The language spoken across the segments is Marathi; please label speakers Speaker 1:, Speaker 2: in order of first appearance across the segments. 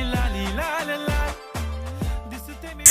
Speaker 1: like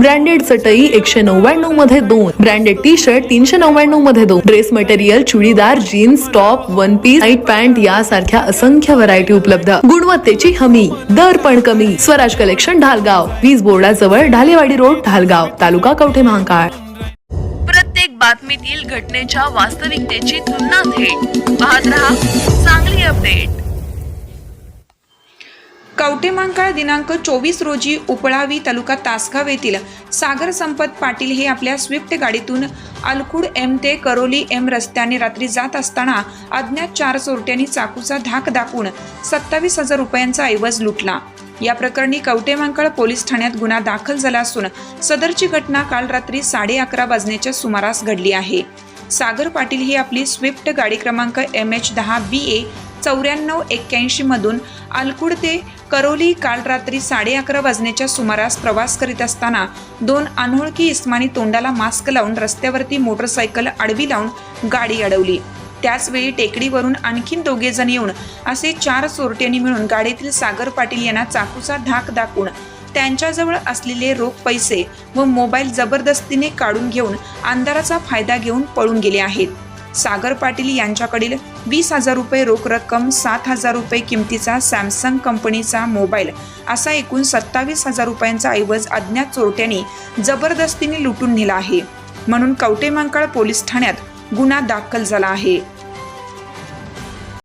Speaker 2: ब्रँडेड चटई एकशे नव्याण्णवमध्ये दोन. ब्रँडेड टी शर्ट तीनशे नव्याण्णवमध्ये दोन. Dress material chudidar jeans top one piece night pant यासारख्या असंख्य व्हरायटी उपलब्ध. गुणवत्तेची हमी. दर पण कमी. स्वराज कलेक्शन ढालगाव. वीज बोर्डाजवळ ढालेवाडी रोड ढालगाव. तालुका कवठे महाकाळ? प्रत्येक बातमीतील घटनेच्या वास्तविकतेची तुलना थेट पाहत रहा चांगली
Speaker 3: कवटेमांकाळ दिनांक चोवीस रोजी उपळावी तालुका तासगाव येथील सागर संपत पाटील हे आपल्या स्विफ्ट गाडीतून अलकुड एम ते करोली एम रस्त्याने रात्री जात असताना अज्ञात चार चोरट्यांनी चाकूचा धाक दाखवून सत्तावीस हजार रुपयांचा ऐवज लुटला. या प्रकरणी कवटेमांकळ पोलीस ठाण्यात गुन्हा दाखल झाला असून सदरची घटना काल रात्री साडे अकरा वाजण्याच्या सुमारास घडली आहे. सागर पाटील ही आपली स्विफ्ट गाडी क्रमांक एम एच दहा बी ए चौऱ्याण्णव एक्क्याऐंशी मधून अलकुड ते करोली काल रात्री साडे अकरा वाजण्याच्या सुमारास प्रवास करीत असताना दोन अनोळखी इस्मानी तोंडाला मास्क लावून रस्त्यावरती मोटरसायकल आडवी लावून गाडी अडवली. त्याचवेळी टेकडीवरून आणखीन दोघे जण येऊन असे चार चोरट्यांनी मिळून गाडीतील सागर पाटील यांना चाकूचा धाक दाखवून त्यांच्याजवळ असलेले रोख पैसे व मोबाईल जबरदस्तीने काढून घेऊन अंधाराचा फायदा घेऊन पळून गेले आहेत. सागर पाटील यांच्याकडील वीस हजार रुपये रोख रक्कम सात हजार रुपये किमतीचा सॅमसंग कंपनीचा मोबाईल असा एकूण सत्तावीस हजार रुपयांचा ऐवज अज्ञात चोरट्यांनी जबरदस्तीने लुटून नेला आहे. म्हणून कवटेमांकाळ पोलीस ठाण्यात गुन्हा दाखल झाला आहे.